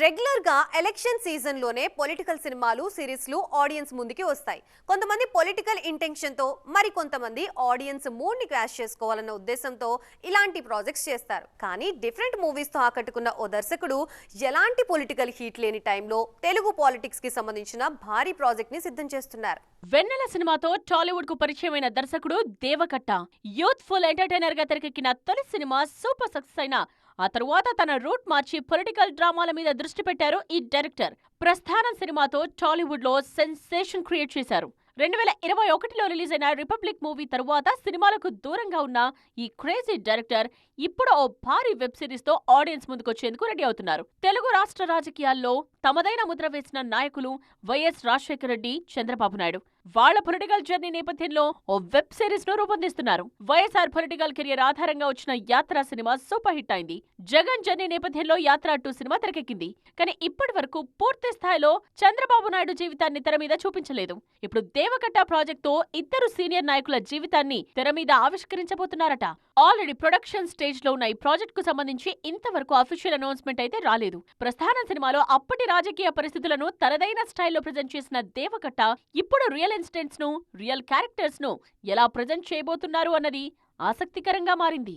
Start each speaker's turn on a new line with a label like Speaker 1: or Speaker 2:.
Speaker 1: రెగ్యులర్గా election సీజన్లోనే political సినిమాలు సిరీస్లు ఆడియన్స్ ముందుకి వస్తాయి. కొంతమంది పొలిటికల్ ఇంటెన్షన్తో మరి కొంతమంది ఆడియన్స్ మూడ్ని క్రాష్ చేసుకోవాలన్న ఉద్దేశంతో ఇలాంటి ప్రాజెక్ట్స్ చేస్తారు. కానీ డిఫరెంట్ మూవీస్తో ఆకట్టుకున్న ఓ దర్శకుడు ఎలాంటి పొలిటికల్ హీట్ లేని టైంలో తెలుగు పాలిటిక్స్కి సంబంధించిన భారీ ప్రాజెక్ట్ని సిద్ధం చేస్తున్నారు.
Speaker 2: వెన్నెల సినిమాతో టాలీవుడ్కు పరిచయమైన దర్శకుడు దేవకట్ట యూత్ ఫుల్ ఎంటర్టైనర్గా తెరకెక్కిన తొలి సినిమా సూపర్ సక్సెస్ అయిన ఆ తరువాత తన రూట్ మార్చి పొలిటికల్ డ్రామాల మీద దృష్టి పెట్టారు ఈ డైరెక్టర్. ప్రస్థానం సినిమాతో టాలీవుడ్లో సెన్సేషన్ క్రియేట్ చేశారు. రెండు వేల ఇరవై ఒకటిలో రిలీజ్ అయిన రిపబ్లిక్ మూవీ తరువాత సినిమాలకు దూరంగా ఉన్న ఈ క్రేజీ డైరెక్టర్ ఇప్పుడు ఓ భారీ వెబ్ సిరీస్తో ఆడియన్స్ ముందుకొచ్చేందుకు రెడీ అవుతున్నారు. తెలుగు రాష్ట్ర రాజకీయాల్లో తమదైన ముద్ర వేసిన నాయకులు వైఎస్ రాజశేఖర రెడ్డి చంద్రబాబు నాయుడు. వాళ్ళ పొలిటికల్ జర్నీ నేపథ్యంలో ఓ వెబ్ సిరీస్ను రూపొందిస్తున్నారు. వైఎస్ఆర్ పొలిటికల్ కెరియర్ ఆధారంగా వచ్చిన యాత్ర సినిమా సూపర్ హిట్ అయింది. జగన్ జర్నీ నేపథ్యంలో యాత్ర టూ సినిమా తెరకెక్కింది. కానీ ఇప్పటి వరకు పూర్తి స్థాయిలో చంద్రబాబు నాయుడు జీవితాన్ని తెర మీద చూపించలేదు. ఇప్పుడు దేవకట్ట ప్రాజెక్ట్తో ఇద్దరు సీనియర్ నాయకుల జీవితాన్ని తెర మీద ఆవిష్కరించబోతున్నారట. ఆల్రెడీ ప్రొడక్షన్ స్టేజ్లో ఉన్న ఈ ప్రాజెక్ట్కు సంబంధించి ఇంతవరకు అఫీషియల్ అనౌన్స్మెంట్ అయితే రాలేదు. ప్రస్థానం సినిమాలో అప్పటి రాజకీయ పరిస్థితులను తనదైన స్టైల్లో ప్రజెంట్ చేసిన దేవకట్ట ఇప్పుడు రియల్ ఇన్సిడెంట్స్ను రియల్ క్యారెక్టర్స్ను ఎలా ప్రజెంట్ చేయబోతున్నారు అన్నది ఆసక్తికరంగా మారింది.